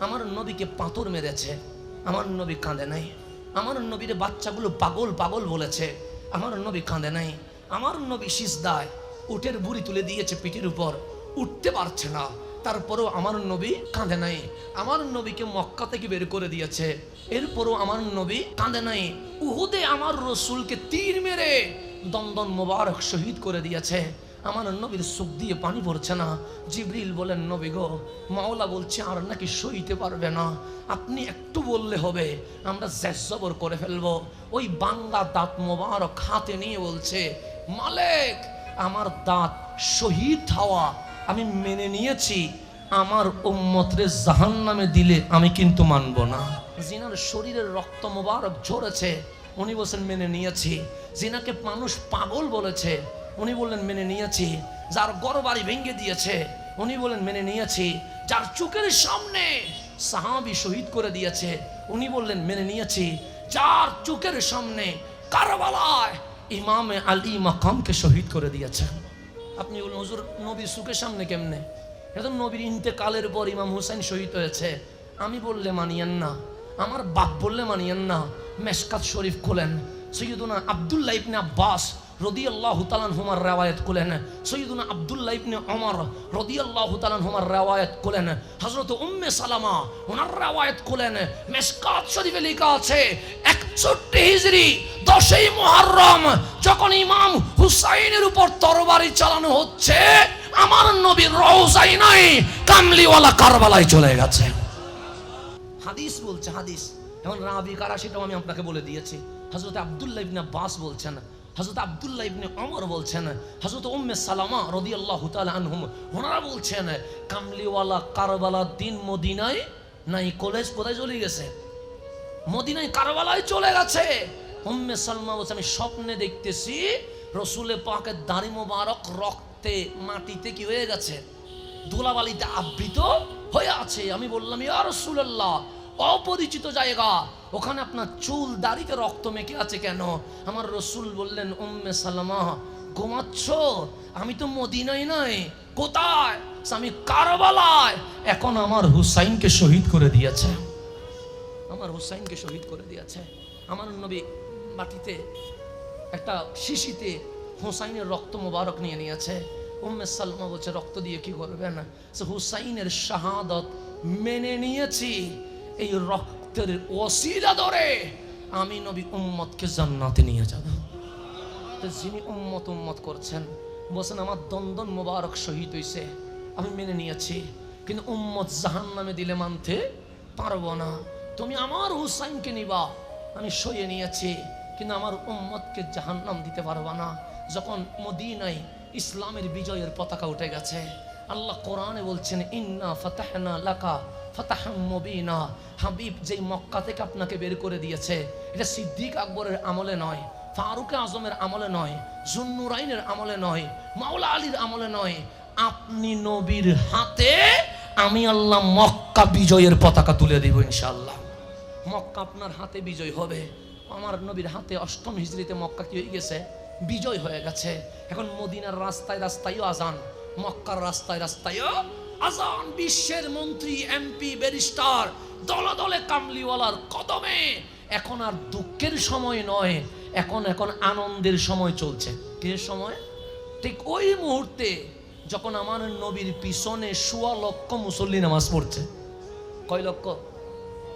আমার নবীকে পাথর মেরেছে। আমার নবী কাঁদে নাই। আমার নবীর বাচ্চাগুলো পাগল পাগল বলেছে। আমার নবী কাঁদে নাই। আমার নবী সিজদায় উটের বুড়ি তুলে দিয়েছে পিঠের উপর। উঠতে পারছে না। তারপরেও আমার নবী কাঁদে নাই। আমার নবীকে মক্কা থেকে বের করে দিয়েছে। এরপরও আমার নবী কাঁদে নাই। উহুদে আমার রসুলকে তীর মেরে দন্দন মোবারক শহীদ করে দিয়েছে। আমার নবীর সুখ দিয়ে পানি পড়ছে না। জিবরিল বলেন, নবী গো, মাওলা বলছে, আর নাকি সইতে পারবে না। আপনি একটু বললে হবে, আমরা জবর করে ফেলব। ওই বাংলা দাঁত মোবারক হাতে নিয়ে বলছে, মালেক, আমার দাঁত শহীদ হওয়া আমি মেনে নিয়েছি। আমার উম্মতরে জাহান নামে দিলে আমি কিন্তু মানব না। জিনার শরীরের রক্ত মোবারক ঝরেছে, উনি বলছেন, মেনে নিয়েছি। জিনাকে মানুষ পাগল বলেছে উনি বললেন, মেনে নিয়েছি। যার গড় বাড়ি ভেঙে দিয়েছে, উনি বলেন মেনে নিয়েছি। যার চোখের সামনে সাহাবি শহীদ করে দিয়েছে, উনি বললেন, মেনে নিয়েছি। যার চোখের সামনে কারবালায় ইমামে আলী মাকামকে শহীদ করে দিয়েছে। আপনি বলুন, হুজুর নবীর সুখের সামনে কেমনে? এখন নবীর ইন্তেকালের পর ইমাম হুসাইন শহীদ হয়েছে। আমি বললে মানিয়েন না, আমার বাপ বললে মানিয়েন না। মেশকাত শরীফ খোলেন, সৈয়দুনা আবদুল্লাহ ইবনে আব্বাস রিওয়ায়াত করেন হযরত উম্মে ওনার রিওয়ায়াত করেন মেশকাত শরীফে লেখা আছে 61 হিজরি 10ই মুহররম, যখন ইমাম হুসাইনের উপর তরবারি চালানো হচ্ছে, আমার নবীর রওজাই নাই, কামলিওয়ালা কারবালায় চলে গেছে। হাদিস বলছে, হাদিস। এখন রাবি কারা সেটাও আমি আপনাকে বলে দিয়েছি। হজরত আবদুল্লাহ বাস বলছেন হজরত আবদুল্লাহ ইবনে অমর বলছেন হজরত উম্মে সালামা রাদিয়াল্লাহু তাআলা আনহুম, ওনারা বলছেন, কামলিওয়ালা কারবালা দিন মদিনায় নাই, কলেজ কোথায় চলে গেছে? মদিনায় কারবালায় চলে গেছে। উম্মে সালমা বলছে, আমি স্বপ্নে দেখতেছি, রসুলে পাকের দাড়ি মোবারক রক্তে মাটিতে কি হয়ে গেছে? ধুলাবালিতে আবৃত হয়ে আছে। আমি বললাম, ইয়া রসুল্লাহ অপরিচিত জায়গা। ওখানে আপনার চুল দাড়িতে রক্ত মেখে আছে কেন? আমার রসুল বললেন, উম্মে সালামা, ঘুমাচ্ছ? আমি তো মদিনাই নাই। কোথায়? আমি কারবালায়। এখন আমার হুসাইনকে শহীদ করে দিয়েছে। আমার হুসাইনকে শহীদ করে দিয়েছে। আমার নবী মাটিতে একটা শিশিতে হুসাইনের রক্ত মোবারক নিয়ে নিয়েছে। উম্মে সালমা বলছে, রক্ত দিয়ে কি করবেন? সে হুসাইনের শাহাদত মেনে নিয়েছি। এই রক্তের ওসিলা ধরে আমি নবী উম্মতকে জান্নাতে নিয়ে যাব। যিনি উম্মত উম্মত করছেন, বলছেন, আমার দন্দন মোবারক শহীদ হইছে, আমি মেনে নিয়েছি, কিন্তু উম্মত জাহান নামে দিলে মানতে পারব না। তুমি আমার হুসাইনকে নিবা, আমি সইয়ে নিয়েছি, কিন্তু আমার উম্মতকে জাহান্নাম দিতে পারবা না। যখন মদিনায় ইসলামের বিজয়ের পতাকা উঠে গেছে, আল্লাহ কোরআনে বলছেন, ইন্না ফাতাহনা লাকা ফাতাহাম হাবিব যেই মক্কা থেকে আপনাকে বের করে দিয়েছে, এটা সিদ্দিক আকবরের আমলে নয়, ফারুক আজমের আমলে নয়, জুন্নুরাইনের আমলে নয়, মাওলা আলীর আমলে নয়। আপনি নবীর হাতে আমি আল্লাহ মক্কা বিজয়ের পতাকা তুলে দিব ইনশাল্লাহ মক্কা আপনার হাতে বিজয় হবে। আমার নবীর হাতে অষ্টম হিজড়িতে মক্কা কি হয়ে গেছে? বিজয় হয়ে গেছে। এখন মদিনার রাস্তায় রাস্তায়ও আজান, মক্কার রাস্তায় রাস্তায়ও আজান বিশ্বের মন্ত্রী, এমপি, ব্যারিস্টার দলে দলে কামলিওয়ালার কদমে। এখন আর দুঃখের সময় নয়, এখন এখন আনন্দের সময় চলছে। কিসের সময়? ঠিক ওই মুহূর্তে যখন আমার নবীর পিছনে সোয়া লক্ষ মুসল্লি নামাজ পড়ছে। কয় লক্ষ?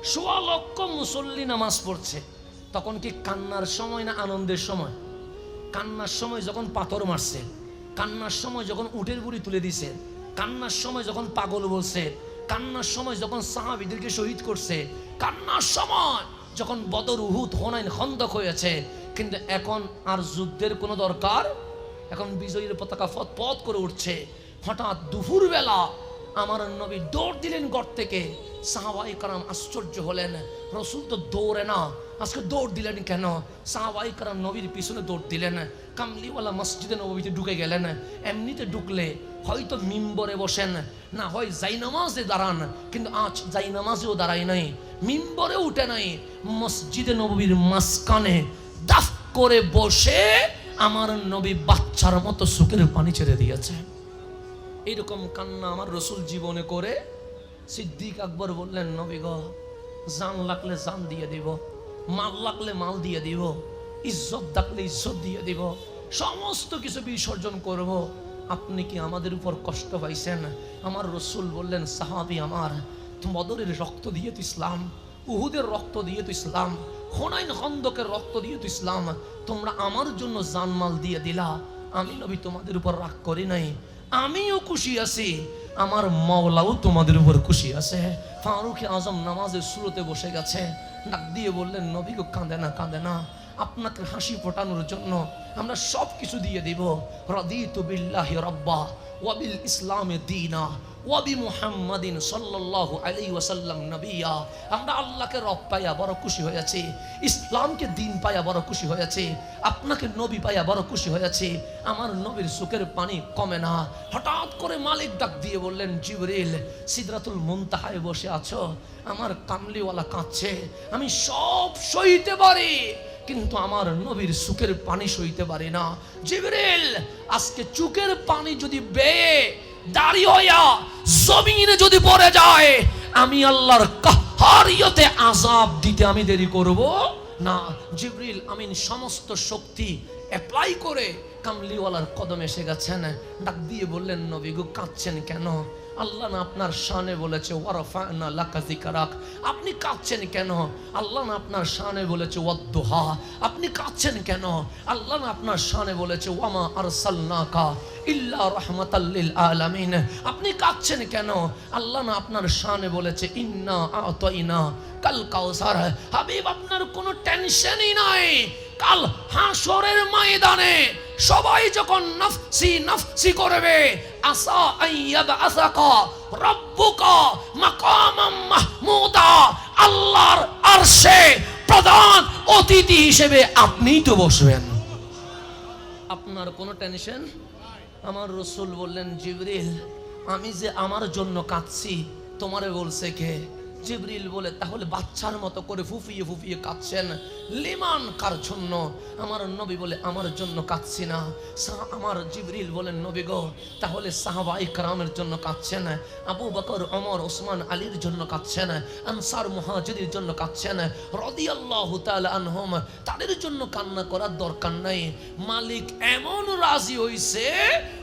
সোয়া লক্ষ মুসল্লি নামাজ পড়ছে। তখন কি কান্নার সময় না আনন্দের সময়? কান্নার সময় যখন পাথর মারছে। কান্নার সময় যখন উটের বুড়ি তুলে দিছে, কান্নার সময় যখন পাগল বলছে, কান্নার সময় যখন সাহাবিদেরকে শহীদ করছে, কান্নার সময় যখন বদর উহুদ, হোনাইন খন্দক হয়েছে, কিন্তু এখন আর যুদ্ধের কোনো দরকার? এখন বিজয়ীর পতাকা ফত করে উঠছে। হঠাৎ দুপুর বেলা আমার নবী দৌড় দিলেন গড় থেকে। সাহাবাই কারাম আশ্চর্য হলেন, রসুল তো দৌড়ে না, আজকে দৌড় দিলেন কেন? সাহাবাই কারাম নবীর পিছনে দৌড় দিলেন, কামলিওয়ালা মসজিদে নবীতে ঢুকে গেলেন, এমনিতে ঢুকলে হয়তো মিম্বরে বসেন, না হয় জাইনামাজে দাঁড়ান, কিন্তু আজ জাইনামাজেও দাঁড়াই নাই মিম্বরে উঠে নাই, মসজিদে নবীর মাঝখানে দাফ করে বসে আমার নবী বাচ্চার মতো সুখের পানি ছেড়ে দিয়েছে। এইরকম কান্না আমার রসুল জীবনে করে সিদ্দিক আকবর বললেন, নবী গো, জান লাগলে জান দিয়ে দিব, মাল লাগলে মাল দিয়ে দিব, ইজ্জত ডাকলে ইজ্জত দিয়ে দিব, সমস্ত কিছু বিসর্জন করব। আপনি কি আমাদের উপর কষ্ট পাইছেন? আমার রসুল বললেন, সাহাবি আমার বদরের রক্ত দিয়ে তো ইসলাম, উহুদের রক্ত দিয়ে তো ইসলাম হোনাইন খন্দকের রক্ত দিয়ে তো ইসলাম, তোমরা আমার জন্য জানমাল দিয়ে দিলা। আমি নবী তোমাদের উপর রাগ করি নাই। আমিও খুশি আছি। আমার মাওলাও তোমাদের উপর খুশি আছে। ফারুক আজম নামাজের শুরুতে বসে গেছে। ডাক দিয়ে বললেন, নবী গো, কাঁদে না কাঁদে না। আপনাকে হাসি ফোটানোর জন্য আমরা সব কিছু দিয়ে দিব। রদি বিল্লাহি রব্বা ওয়াবিল ইসলামে দিনা। ওয়াবি মুহাম্মাদিন সাল্লাল্লাহু আলাইহি ওয়াসাল্লাম নবিয়া। আমরা আল্লাহকে রব পাইয়া বড় খুশি হয়েছি, ইসলামকে দিন পাইয়া বড় খুশি হয়েছে, আপনাকে নবী পাইয়া বড় খুশি হয়েছে। আমার নবীর সুখের পানি কমে না। হঠাৎ করে মালিক ডাক দিয়ে বললেন, জিবরিল, সিদরাতুল মুনতাহায় বসে আছো। আমার কামলিওয়ালা কাঁদছে। আমি সব সইতে পারি, কিন্তু আমার নবীর সুখের পানি সইতে পারি না। জিবরিল, আজকে চুকের পানি যদি বেয়ে দাঁড়ি হইয়া জমিনে যদি পড়ে যায়, আমি আল্লাহর কাহারিয়তে আজাব দিতে আমি দেরি করব না। জিবরিল আমিন সমস্ত শক্তি অ্যাপ্লাই করে কামলিওয়ালার কদম এসে গেছেন। ডাক দিয়ে বললেন, নবী কাঁদছেন কেন? আল্লাহ না আপনার শানে বলেছে আপনি কাঁদছেন কেন? আল্লাহ না আপনার শানে বলেছে, ওয়াদ্দুহা। আপনি কাঁদছেন কেন? আল্লাহ না আপনার শানে বলেছে, ওয়ামা আরসালনাকা ইল্লা রাহমাতাল লিল আলামিন। আপনি কাঁদছেন কেন? আল্লাহ না আপনার শানে বলেছে, ইন্না আতাইনা কাল কাউসার। হাবিব, আপনার কোনো টেনশনই নাই। কাল হাসরের ময়দানে সবাই যখন নফসি নফসি করবে, আসা আইয়াব আসাকা রব্বুকা মাকামাম মাহমুদা, আল্লাহর আরশে প্রধান অতিথি হিসেবে আপনিই তো বসবেন। আপনার কোনো টেনশন? আমার রসুল বললেন, জিবরিল, আমি যে আমার জন্য কাঁদছি, তোমারে বলছে কে? জিবরিল বলে, তাহলে বাচ্চার মতো করে ফুফিয়ে ফুফিয়ে কাঁদছেন? লিমান কার জন্য? আমার নবী বলে, আমার জন্য কাঁদছি না। আমার জিবরিল বলেন, নবী গো, তাহলে সাহাবাই কারামের জন্য কাঁদছেন? আবু বকর অমর ওসমান, আলীর জন্য কাঁদছেন? আনসার মুহাজিরের জন্য কাঁদছেন? রদিয়াল্লাহু তাআলা আনহম, তাদের জন্য কান্না করার দরকার নাই। মালিক এমন রাজি হইছে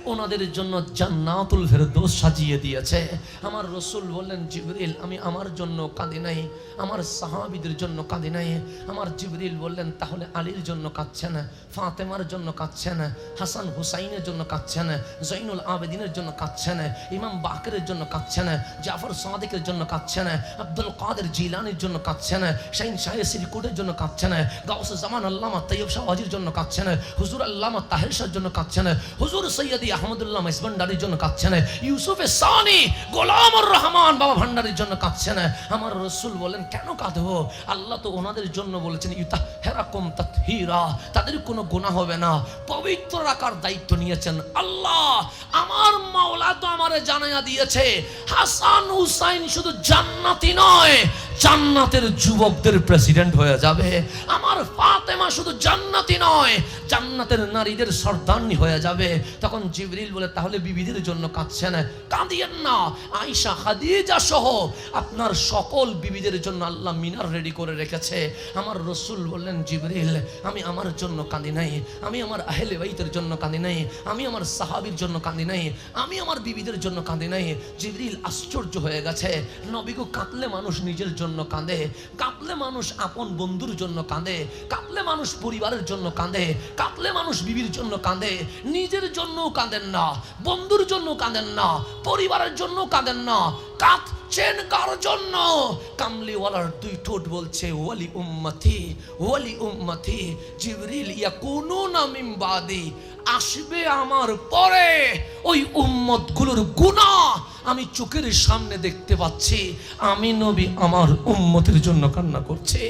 ওনাদের জন্য জান্নাতুল ফেরদৌস সাজিয়ে দিয়েছে আমার রসুল বললেন জিবরিল আমি আমার জন্য কাঁদি নাই আমার সাহাবীদের জন্য কাঁদি নাই আমার জিবরিল বললেন তাহলে আলীর জন্য কাঁদছেন ফাতেমার জন্য কাঁদছেন হাসান হুসাইনের জন্য কাঁদছেন জৈনুল আবেদিনের জন্য কাঁদছেন ইমাম বাকেরের জন্য কাঁদছেন জাফর সাদিকের জন্য কাঁদছেন আব্দুল কাদের জিলানির জন্য কাঁদছেন শাহিন শাহে সিরিকুটের জন্য কাঁদছেন গাউস জামান আল্লামা তৈয়ব শাহবাজির জন্য কাঁদছেন হুজুর আল্লামা তাহের শাহর জন্য কাঁদছেন হুজুর সৈয়দি আহমদুল্লাহ ইসবান্ডারির জন্য কাঁদছেন ইউসুফে সানি গোলামুর রহমান বাবা ভান্ডারির জন্য কাঁদছেন আমার রসুল বলেন কেন কাঁদবো আল্লাহ তো ওনাদের জন্য বলেছেন ইউতা হেরাকুম তাতহীরা, তাদের কোনো গুনাহ হবে না। পবিত্র রাখার দায়িত্ব নিয়েছেন আল্লাহ। আমার মাওলা তো আমারে জানাইয়া দিয়েছে, হাসান হুসাইন শুধু জান্নাতি নয় জান্নাতের যুবকদের প্রেসিডেন্ট হয়ে যাবে। আমার ফাতেমা শুধু জান্নাতি নয়, জান্নাতের নারীদের সর্দারনি হয়ে যাবে। তখন জিবরিল বলে, তাহলে বিবিদের জন্য কাঁদছেন? কাঁদিয়েন না আয়সা খাদিজা সহ আপনার সকল বিবিদের জন্য আল্লাহ মিনার রেডি করে রেখেছে। আমার রসুল বললেন, জিবরিল, আমি আমার জন্য কাঁদি নাই, আমি আমার আহলে বাইতের জন্য কাঁদি নাই, আমি আমার সাহাবির জন্য কাঁদি নাই, আমি আমার বিবিদের জন্য কাঁদি নাই। জিবরিল আশ্চর্য হয়ে গেছে। নবীগো কাঁদলে মানুষ নিজের জন্য কাঁদে কাঁপলে মানুষ আপন বন্ধুর জন্য কাঁদে, কাঁদলে মানুষ পরিবারের জন্য কাঁদে কাঁপলে মানুষ বিবির জন্য কাঁদে, নিজের জন্যও কাঁদেন না, বন্ধুর জন্য কাঁদেন না, পরিবারের জন্য কাঁদেন না কাঁদছেন কার জন্য? কামলিওয়ালার দুই ঠোঁট বলছে, ওয়ালি উম্মতি ওয়ালি উম্মতি, জিবরিল ইয়া কোনো নামিম বাদি, আসবে আমার পরে ওই উম্মতগুলোর গুণা আমি চোখের সামনে দেখতে পাচ্ছি আমি নবী আমার উম্মতের জন্য কান্না করছে।